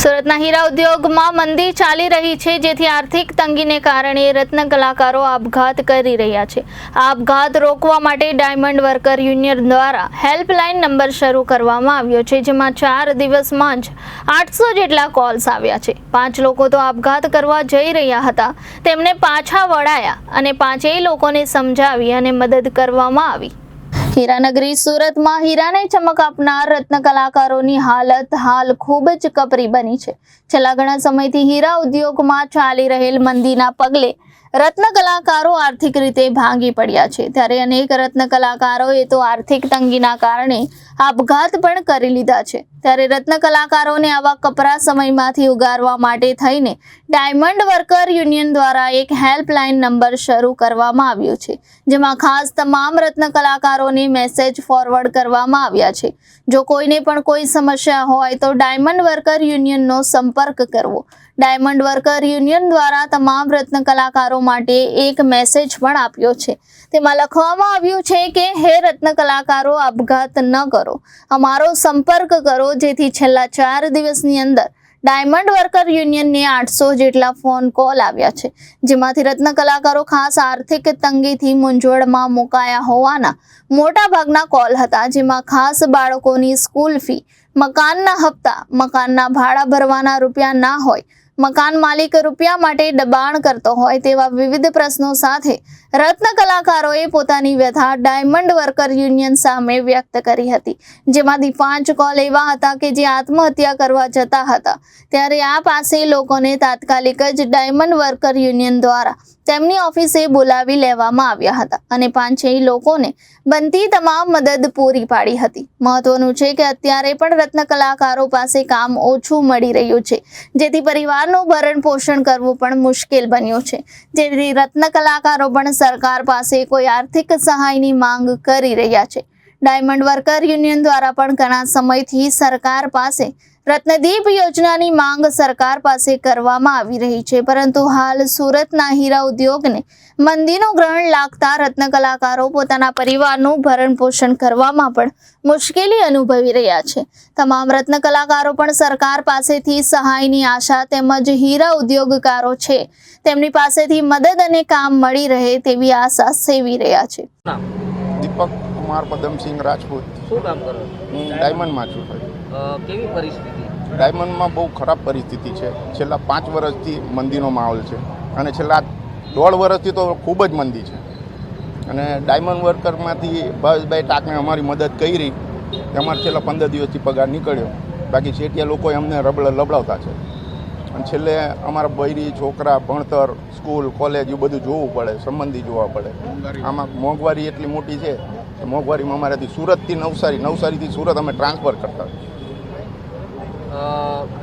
સુરતના હીરા ઉદ્યોગમાં મંદી ચાલી રહી છે, જેથી આર્થિક તંગીને કારણે રત્ન કલાકારો આપઘાત કરી રહ્યા છે. આપઘાત રોકવા માટે ડાયમંડ વર્કર યુનિયન દ્વારા હેલ્પલાઇન નંબર શરૂ કરવામાં આવ્યો છે, જેમાં ચાર દિવસમાં જ આઠસો જેટલા કોલ્સ આવ્યા છે. પાંચ લોકો તો આપઘાત કરવા જઈ રહ્યા હતા. તેમને પાછા વળાયા અને પાંચેય લોકોને સમજાવી અને મદદ કરવામાં આવી. હીરાનગરી સુરતમાં હીરાને ચમક આપનાર રત્ન કલાકારોની હાલત હાલ ખૂબ જ કપરી બની છે. છેલ્લા ઘણા સમયથી હીરા ઉદ્યોગમાં ચાલી રહેલ મંદીના પગલે રત્ન કલાકારો આર્થિક રીતે ભાંગી પડ્યા છે. ત્યારે અનેક રત્ન કલાકારોએ તો આર્થિક તંગીના કારણે આપઘાત પણ કરી લીધા છે. ત્યારે રત્ન કલાકારોને આવા કપરા સમયમાંથી ઉગારવા માટે થઈને ડાયમંડ વર્કર યુનિયન દ્વારા એક હેલ્પલાઇન નંબર શરૂ કરવામાં આવ્યો છે, જેમાં ખાસ તમામ રત્ન કલાકારોને મેસેજ ફોરવર્ડ કરવામાં આવ્યા છે. જો કોઈને પણ કોઈ સમસ્યા હોય તો ડાયમંડ વર્કર યુનિયનનો સંપર્ક કરવો. ડાયમંડ વર્કર યુનિયન દ્વારા તમામ રત્ન કલાકારો માટે એક મેસેજ પણ આપ્યો છે. તેમાં લખવામાં આવ્યું છે કે, હે રત્ન કલાકારો, આપઘાત ન કરો. અમારો સંપર્ક કરો, જેથી છેલ્લા ચાર દિવસની અંદર ડાયમંડ વર્કર યુનિયનને આઠસો જેટલા ફોન કોલ આવ્યા છે. જેમાંથી રત્ન કલાકારો ખાસ આર્થિક તંગીથી મૂંઝવણમાં મુકાયા હોવાના મોટા ભાગના કોલ હતા, જેમાં ખાસ બાળકોની સ્કૂલ ફી, મકાનના હપ્તા, મકાનના ભાડા ભરવાના રૂપિયા ના હોય મકાન માલિક રૂપિયા માટે દબાણ કરતો હોય તેવા વિવિધ પ્રશ્નો સાથે રત્ન કલાકારોએ પોતાની વ્યથા ડાયમંડ વર્કર યુનિયન સામે વ્યક્ત કરી હતી. જેમાંથી પાંચ કોલ એવા હતા કે જે આત્મહત્યા કરવા જતા હતા. ત્યારે આ પાસે લોકોને તાત્કાલિક જ ડાયમંડ વર્કર યુનિયન દ્વારા તેમની ઓફિસે બોલાવી લેવામાં આવ્યા હતા અને પાંચેય લોકોને બનતી તમામ મદદ પૂરી પાડી હતી. મહત્વનું છે કે અત્યારે પણ રત્ન કલાકારો પાસે કામ ઓછું મળી રહ્યું છે. જેથી પરિવારનું ભરણ પોષણ કરવું પણ મુશ્કેલ બન્યું છે. જેથી રત્ન કલાકારો પણ સરકાર પાસે કોઈ આર્થિક સહાયની માંગ કરી રહ્યા છે. ડાયમંડ વર્કર યુનિયન દ્વારા પણ ઘણા સમયથી સરકાર પાસે રત્નદીપ યોજનાની માંગ સરકાર પાસે કરવામાં આવી રહી છે, પરંતુ હાલ સુરતના હીરા ઉદ્યોગને મંદીનું ગ્રહણ લાગતા રત્ન કલાકારો પોતાના પરિવારનું ભરણ પોષણ કરવામાં પણ મુશ્કેલી અનુભવી રહ્યા છે. તમામ રત્ન કલાકારો પણ સરકાર પાસેથી સહાયની આશા તેમજ હીરા ઉદ્યોગકારો છે. તેમની પાસેથી મદદ અને કામ મળી રહે તેવી આશા સેવી રહ્યા છે. કુમાર પદમસિંહ રાજપૂત. શું કામ કરો? હું ડાયમંડમાં છું ભાઈ કેવી પરિસ્થિતિ? ડાયમંડમાં બહુ ખરાબ પરિસ્થિતિ છે. છેલ્લા પાંચ વર્ષથી મંદીનો માહોલ છે. અને છેલ્લા દોઢ વર્ષથી તો ખૂબ જ મંદી છે. અને ડાયમંડ વર્કરમાંથી ભાવેશભાઈ ટાકને અમારી મદદ કરી. અમારે છેલ્લા પંદર દિવસથી પગાર નીકળ્યો. બાકી શેઠિયા લોકો અમને રબડ લબડાવતા છે. અને છેલ્લે અમારા બૈરી છોકરા ભણતર સ્કૂલ કોલેજ એ બધું જોવું પડે. સંબંધી જોવા પડે. આમાં મોંઘવારી એટલી મોટી છે મોંઘવારીમાં અમારાથી સુરતથી નવસારી નવસારીથી સુરત અમે ટ્રાન્સફર કરતા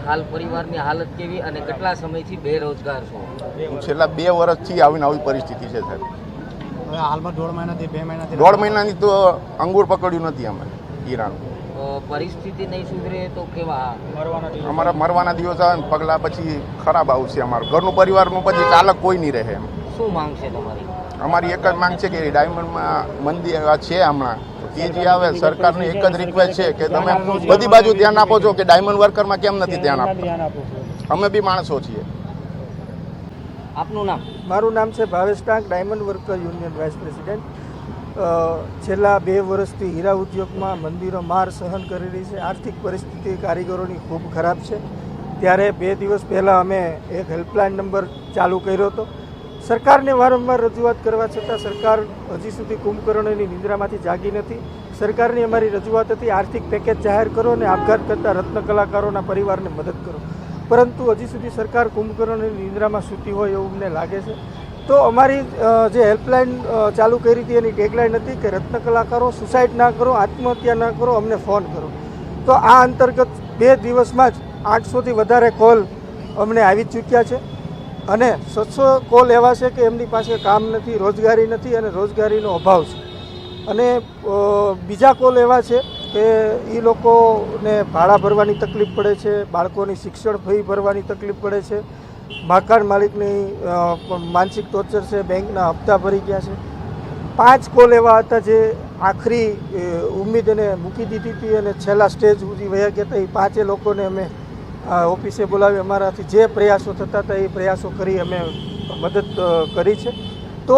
હાલ પરિવારની હાલત કેવી અને કેટલા સમયથી બેરોજગાર છો? હું છેલ્લા બે વર્ષથી આવીને આવી પરિસ્થિતિ છે સાહેબ. હવે હાલમાં દોઢ મહિનાથી બે મહિનાથી દોઢ મહિનાની તો અંગૂર પકડ્યું નથી અમે હીરાનું. પરિસ્થિતિ નહીં સુધરે તો કેવા? અમારા મરવાના દિવસ આવે પગલા પછી ખરાબ આવશે અમારું. ઘરનું પરિવારનું પછી ચાલક કોઈ નહીં રહે એમ. શું માંગ છે તમારી? અમારી એક જ માંગ છે કે ડાયમંડમાં મંદિર છે હમણાં. તે જે આવે સરકારની એક જ રિક્વેસ્ટ છે કે તમે બધી બાજુ ધ્યાન આપો છો કે ડાયમંડ વર્કરમાં કેમ નથી ધ્યાન આપતા? અમે બી માણસો છીએ. આપનું નામ? મારું નામ છે Bhavesh Tank diamond worker union vice president. છેલ્લા બે વર્ષથી હીરા ઉદ્યોગમાં મંદિરો માર સહન કરી રહી છે. આર્થિક પરિસ્થિતિ કારીગરોની ખૂબ ખરાબ છે. ત્યારે બે દિવસ પહેલાં અમે એક હેલ્પલાઇન નંબર ચાલુ કર્યો હતો. સરકારને વારંવાર રજૂઆત કરવા છતાં સરકાર હજી સુધી કુંભકર્ણની નિંદ્રામાંથી જાગી નથી. સરકારની અમારી રજૂઆત હતી, આર્થિક પેકેજ જાહેર કરો અને આપઘાત કરતા રત્ન કલાકારોના પરિવારને મદદ કરો. પરંતુ હજી સુધી સરકાર કુંભકર્ણની નિંદ્રામાં સૂતી હોય એવું અમને લાગે છે. તો અમારી જે હેલ્પલાઇન ચાલુ કરી હતી એની ટેગલાઇન હતી કે રત્ન કલાકારો સુસાઇડ ના કરો, આત્મહત્યા ના કરો, અમને ફોન કરો. તો આ અંતર્ગત બે દિવસમાં જ આઠસોથી વધારે કોલ અમને આવી ચૂક્યા છે. અને સત્સો કોલ એવા છે કે એમની પાસે કામ નથી, રોજગારી નથી અને રોજગારીનો અભાવ છે. અને બીજા કોલ એવા છે કે એ લોકોને ભાડા ભરવાની તકલીફ પડે છે, બાળકોની શિક્ષણ ફી ભરવાની તકલીફ પડે છે, મકાન માલિકની માનસિક ટોર્ચર છે, બેંકના હપ્તા ભરી ગયા છે. પાંચ કોલ એવા હતા જે આખરી ઉમ્મીદ મૂકી દીધી હતી અને છેલ્લા સ્ટેજ સુધી વયા ગયા હતા. એ પાંચે લોકોને અમે ઓફિસે બોલાવી અમારાથી જે પ્રયાસો થતા હતા એ પ્રયાસો કરી અમે મદદ કરી છે. તો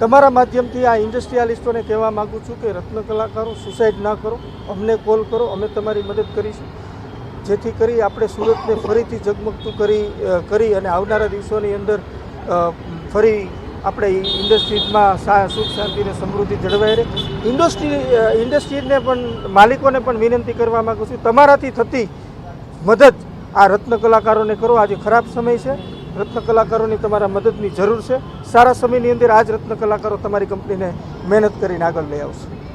તમારા માધ્યમથી આ ઇન્ડસ્ટ્રીયાલિસ્ટોને કહેવા માગું છું કે રત્ન કલાકારો સુસાઇડ ના કરો, અમને કોલ કરો, અમે તમારી મદદ કરીશું. જેથી કરી આપણે સુરતને ફરીથી ઝગમગતું કરી કરી અને આવનારા દિવસોની અંદર ફરી આપણે ઇન્ડસ્ટ્રીઝમાં સુખ શાંતિ અને સમૃદ્ધિ જળવાઈ રહે. ઇન્ડસ્ટ્રી ઇન્ડસ્ટ્રીને પણ માલિકોને પણ વિનંતી કરવા માગું છું. તમારાથી થતી મદદ આ રત્ન કલાકારોને કરો. આજે ખરાબ સમય છે. રત્ન કલાકારોની તમારા મદદની જરૂર છે. સારા સમયની અંદર આ જ રત્ન કલાકારો તમારી કંપનીને મહેનત કરીને આગળ લઈ આવશે.